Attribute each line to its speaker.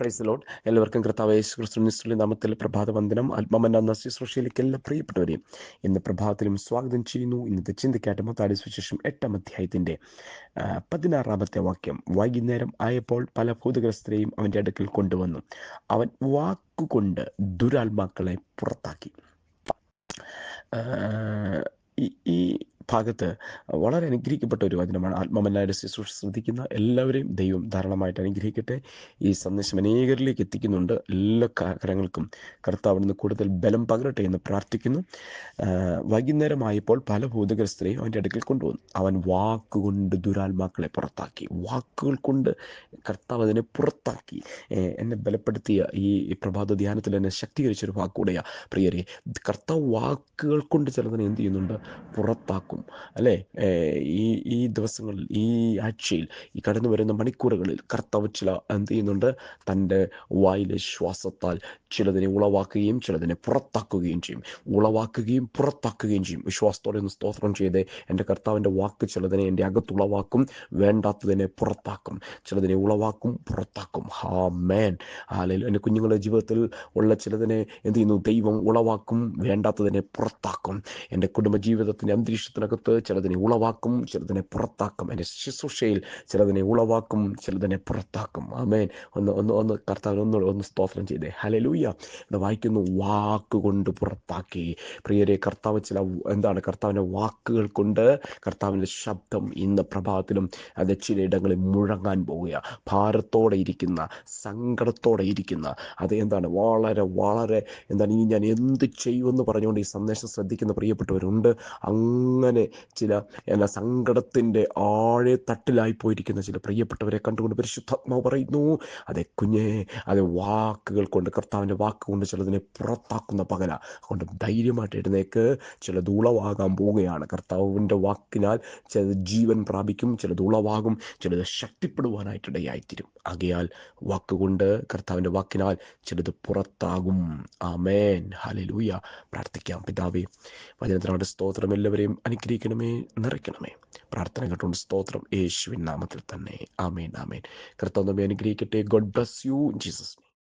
Speaker 1: Price എല്ലാവർക്കും കർത്താവ് യേശു ക്രിസ്തു നാമത്തിൽ പ്രഭാതവന്ദനം. ആത്മമന്ന എന്ന ശുശ്രൂഷയിലേക്ക് എല്ലാ പ്രിയപ്പെട്ടവരെയും ഇന്ന് പ്രഭാതത്തിലും സ്വാഗതം ചെയ്യുന്നു. ഇന്നത്തെ ചിന്തിക്കാട്ട മത്താടി സുശേഷം എട്ടാം അധ്യായത്തിന്റെ പതിനാറാമത്തെ വാക്യം. വൈകുന്നേരം ആയപ്പോൾ പല ഭൂതഗ്രസ്തരെയും അവന്റെ അടുക്കൽ കൊണ്ടുവന്നു. അവൻ വാക്കുകൊണ്ട് ദുരാത്മാക്കളെ പുറത്താക്കി. ഈ ഭാഗത്ത് വളരെ അനുഗ്രഹിക്കപ്പെട്ട ഒരു വചനമാണ്. ആത്മമല്ലായുടെ ശുശ്രൂഷ ശ്രദ്ധിക്കുന്ന എല്ലാവരെയും ദൈവം ധാരാളമായിട്ട് അനുഗ്രഹിക്കട്ടെ. ഈ സന്ദേശം അനേകരിലേക്ക് എത്തിക്കുന്നുണ്ട്. എല്ലാ കാര്യങ്ങൾക്കും കർത്താവ് നിന്ന് കൂടുതൽ ബലം പകരട്ടെ എന്ന് പ്രാർത്ഥിക്കുന്നു. വൈകുന്നേരമായപ്പോൾ പല ഭൂതഗ്രസ്തരെയും അവന്റെ അടുക്കൽ കൊണ്ടുവന്നു. അവൻ വാക്കുകൊണ്ട് ദുരാത്മാക്കളെ പുറത്താക്കി. വാക്കുകൾ കൊണ്ട് കർത്താവ് അതിനെ പുറത്താക്കി. എന്നെ ബലപ്പെടുത്തിയ ഈ പ്രഭാത ധ്യാനത്തിൽ എന്നെ ശക്തീകരിച്ചൊരു വാക്കുകൂടെയാ. പ്രിയരെ കർത്താവ് വാക്കുകൾ കൊണ്ട് ചിലതിനെ എന്ത് ചെയ്യുന്നുണ്ട്? പുറത്താക്കും. അല്ലേ? ഈ ഈ ദിവസങ്ങളിൽ ഈ ആഴ്ചയിൽ ഈ കടന്നു വരുന്ന മണിക്കൂറുകളിൽ കർത്താവ് ചില എന്ത് ചെയ്യുന്നുണ്ട്? തന്റെ വായിലെ ശ്വാസത്താൽ ചിലതിനെ ഉളവാക്കുകയും ചിലതിനെ പുറത്താക്കുകയും ചെയ്യും. ഉളവാക്കുകയും പുറത്താക്കുകയും ചെയ്യും. വിശ്വാസത്തോടെ ഒന്ന് സ്തോത്രം ചെയ്ത്. എന്റെ കർത്താവിന്റെ വാക്ക് ചിലതിനെ എന്റെ അകത്തുളവാക്കും വേണ്ടാത്തതിനെ പുറത്താക്കും. ചിലതിനെ ഉളവാക്കും പുറത്താക്കും. ഹാ മേൻ അല്ലെങ്കിൽ എന്റെ കുഞ്ഞുങ്ങളുടെ ജീവിതത്തിൽ ഉള്ള ചിലതിനെ എന്ത് ചെയ്യുന്നു? ദൈവം ഉളവാക്കും വേണ്ടാത്തതിനെ പുറത്താക്കും. എന്റെ കുടുംബ ജീവിതത്തിന്റെ അന്തരീക്ഷത്തിനകത്ത് ചിലതിനെ ഉളവാക്കും ചിലതിനെ പുറത്താക്കും. എന്റെ ശുശ്രൂഷയിൽ ചിലതിനെ ഉളവാക്കും ചിലതിനെ പുറത്താക്കും. ആമേൻ. ഒന്ന് ഒന്ന് ഒന്ന് കർത്താവ് ഒന്ന് ഒന്ന് സ്തോത്രം ചെയ്തേ. ഹലലൂയ ഇവിടെ വായിക്കുന്നു വാക്കുകൊണ്ട് പുറത്താക്കി. പ്രിയരെ കർത്താവ് ചില എന്താണ്? കർത്താവിന്റെ വാക്കുകൾ കൊണ്ട് കർത്താവിന്റെ ശബ്ദം ഇന്ന് പ്രഭാതത്തിലും അത് ചിലയിടങ്ങളിൽ മുഴങ്ങാൻ പോവുക ഭാരത്തോടെ ഇരിക്കുന്ന സങ്കടത്തോടെ ഇരിക്കുന്ന അത് എന്താണ്? വളരെ വളരെ എന്താണ്? ഇനി ഞാൻ എന്ത് ചെയ്യുമെന്ന് പറഞ്ഞുകൊണ്ട് ഈ സന്ദേശം ശ്രദ്ധിക്കുന്ന പ്രിയപ്പെട്ടവരുണ്ട്. അങ്ങനെ ചില എന്നാ സങ്കടത്തിന്റെ ആഴെ തട്ടിലായി പോയിരിക്കുന്ന ചില പ്രിയപ്പെട്ടവരെ കണ്ടുകൊണ്ട് പരിശുദ്ധാത്മാവ് പറയുന്നു അതെ കുഞ്ഞെ അത് വാക്കുകൾ കൊണ്ട് കർത്താവിന്റെ വാക്കുകൊണ്ട് ചിലതിനെ പുറത്താക്കുന്ന പകല അതുകൊണ്ട് ധൈര്യമായിട്ട് എഴുന്നേക്ക്. ചില ഉളവാകാൻ പോവുകയാണ്. കർത്താവിന്റെ വാക്കിനാൽ ചിലത് ജീവൻ പ്രാപിക്കും ചിലത് ഉളവാകും ചിലത് ശക്തിപ്പെടുവാനായിട്ടിടയായിത്തീരും ആകയാൽ വാക്കുകൊണ്ട് കർത്താവിന്റെ വാക്കിനാൽ ചിലത് പുറത്താകും. ആമേൻ. ഹലലൂയ പ്രാർത്ഥിക്കാം. പിതാവേ വചനത്തിനാട് സ്തോത്രം എല്ലാവരെയും അനുഗ്രഹിക്കണമേ നിറയ്ക്കണമേ. പ്രാർത്ഥന കേട്ടുകൊണ്ട് സ്തോത്രം യേശുവിൻ നാമത്തിൽ തന്നെ. ആമേൻ ആമേൻ. കർത്താവ് നമ്മെ അനുഗ്രഹിക്കട്ടെ. God bless you Jesus